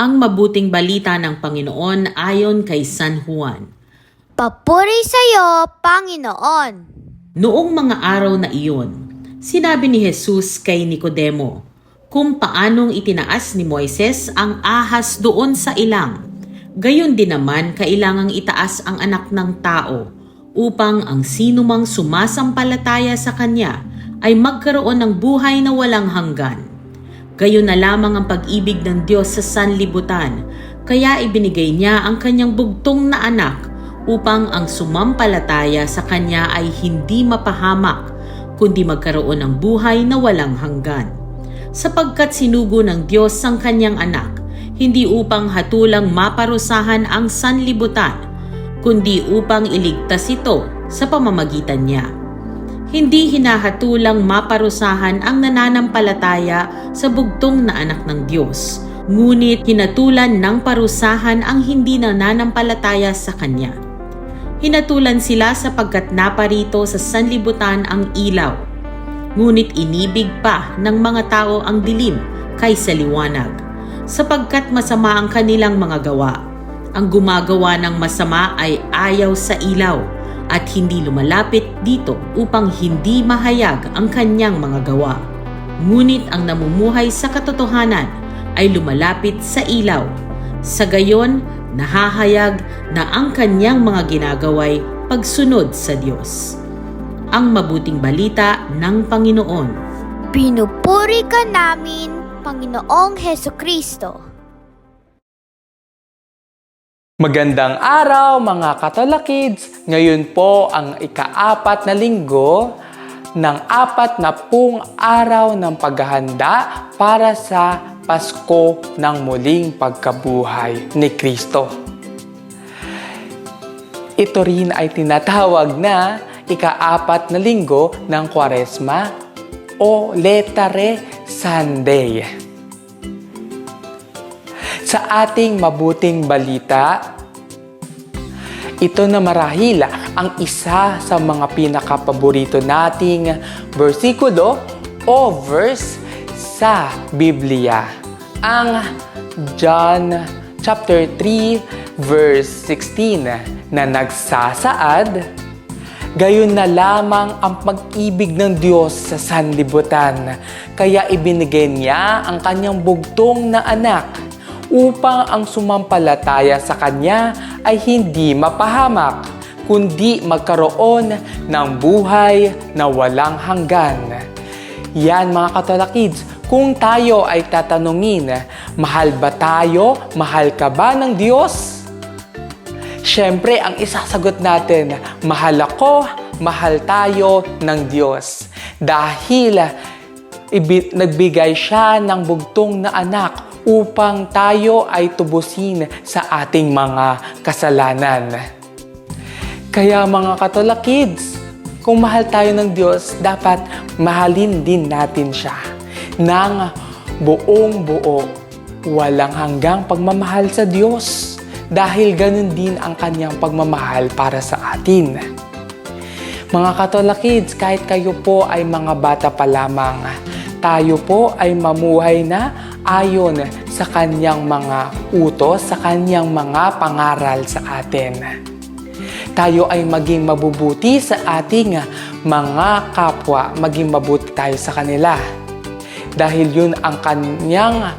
ang mabuting balita ng Panginoon ayon kay San Juan. Papuri sa iyo, Panginoon. Noong mga araw na iyon, sinabi ni Jesus kay Nicodemo kung paanong itinaas ni Moises ang ahas doon sa ilang. Gayon din naman kailangang itaas ang anak ng tao upang ang sinumang sumasampalataya sa kanya ay magkaroon ng buhay na walang hanggan. Gayon na lamang ang pag-ibig ng Diyos sa sanlibutan, kaya ibinigay niya ang kanyang bugtong na anak upang ang sumampalataya sa kanya ay hindi mapahamak, kundi magkaroon ng buhay na walang hanggan. Sapagkat sinugo ng Diyos ang kanyang anak, hindi upang hatulang maparusahan ang sanlibutan, kundi upang iligtas ito sa pamamagitan niya. Hindi hinahatulang maparusahan ang nananampalataya sa bugtong na anak ng Diyos, ngunit hinatulan ng parusahan ang hindi nananampalataya sa Kanya. Hinatulan sila sapagkat naparito sa sanlibutan ang ilaw, ngunit inibig pa ng mga tao ang dilim kaysa liwanag, sapagkat masama ang kanilang mga gawa. Ang gumagawa ng masama ay ayaw sa ilaw at hindi lumalapit dito upang hindi mahayag ang kanyang mga gawa. Ngunit ang namumuhay sa katotohanan ay lumalapit sa ilaw. Sa gayon, nahahayag na ang kanyang mga ginagaway pagsunod sa Diyos. Ang mabuting balita ng Panginoon. Pinupuri ka namin, Panginoong Heso Kristo. Magandang araw mga Katolakids! Ngayon po ang ikaapat na linggo ng apat na pung araw ng paghahanda para sa Pasko ng muling pagkabuhay ni Kristo. Ito rin ay tinatawag na ikaapat na linggo ng Kwaresma o Letare Sunday sa ating mabuting balita. Ito na marahil ang isa sa mga pinakapaborito nating versikulo o verse sa Biblia. Ang John chapter 3 verse 16 na nagsasaad Gayon na lamang ang pag-ibig ng Diyos sa sanlibutan. Kaya ibinigay niya ang kanyang bugtong na anak upang ang sumampalataya sa Kanya ay hindi mapahamak, kundi magkaroon ng buhay na walang hanggan. Yan mga katalakids, kung tayo ay tatanungin, mahal ba tayo? Mahal ka ba ng Diyos? Siyempre, ang isasagot natin, mahal ako, mahal tayo ng Diyos. Dahil nagbigay siya ng bugtong na anak upang tayo ay tubusin sa ating mga kasalanan. Kaya mga katolakids, kung mahal tayo ng Diyos, dapat mahalin din natin siya ng buong buo. Walang hanggang pagmamahal sa Diyos dahil ganun din ang kanyang pagmamahal para sa atin. Mga katolakids, kahit kayo po ay mga bata pa lamang, tayo po ay mamuhay na ayon sa kanyang mga utos, sa kanyang mga pangaral sa atin. Tayo ay maging mabubuti sa ating mga kapwa, maging mabuti tayo sa kanila. Dahil yun ang kanyang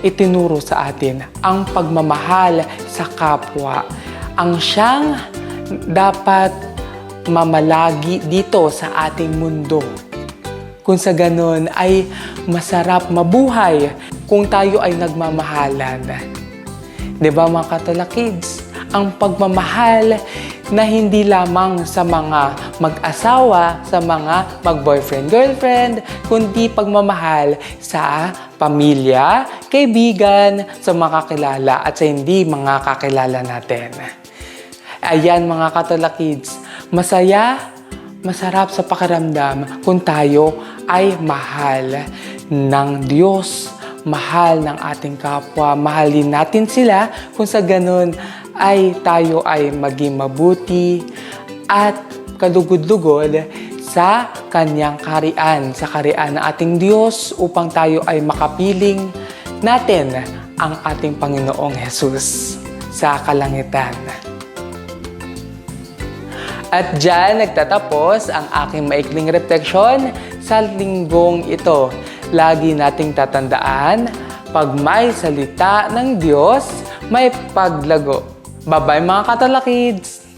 itinuro sa atin, ang pagmamahal sa kapwa. Ang siyang dapat mamalagi dito sa ating mundo. Kung sa ganon ay masarap mabuhay kung tayo ay nagmamahalan. 'Di ba mga katalakids? Ang pagmamahal na hindi lamang sa mga mag-asawa, sa mga mag-boyfriend-girlfriend, kundi pagmamahal sa pamilya, kaibigan, sa mga kakilala at sa hindi mga kakilala natin. Ayan mga katalakids, masaya, masarap sa pakiramdam kung tayo ay mahal ng Diyos, mahal ng ating kapwa, mahalin natin sila. Kung sa ganun ay tayo ay maging mabuti at kalugod-lugod sa kanyang karian, sa karian ng ating Diyos upang tayo ay makapiling natin ang ating Panginoong Jesus sa kalangitan. At dyan nagtatapos ang aking maikling refleksyon sa linggong ito. Lagi nating tatandaan, pag may salita ng Diyos, may paglago. Bye-bye mga katalakids!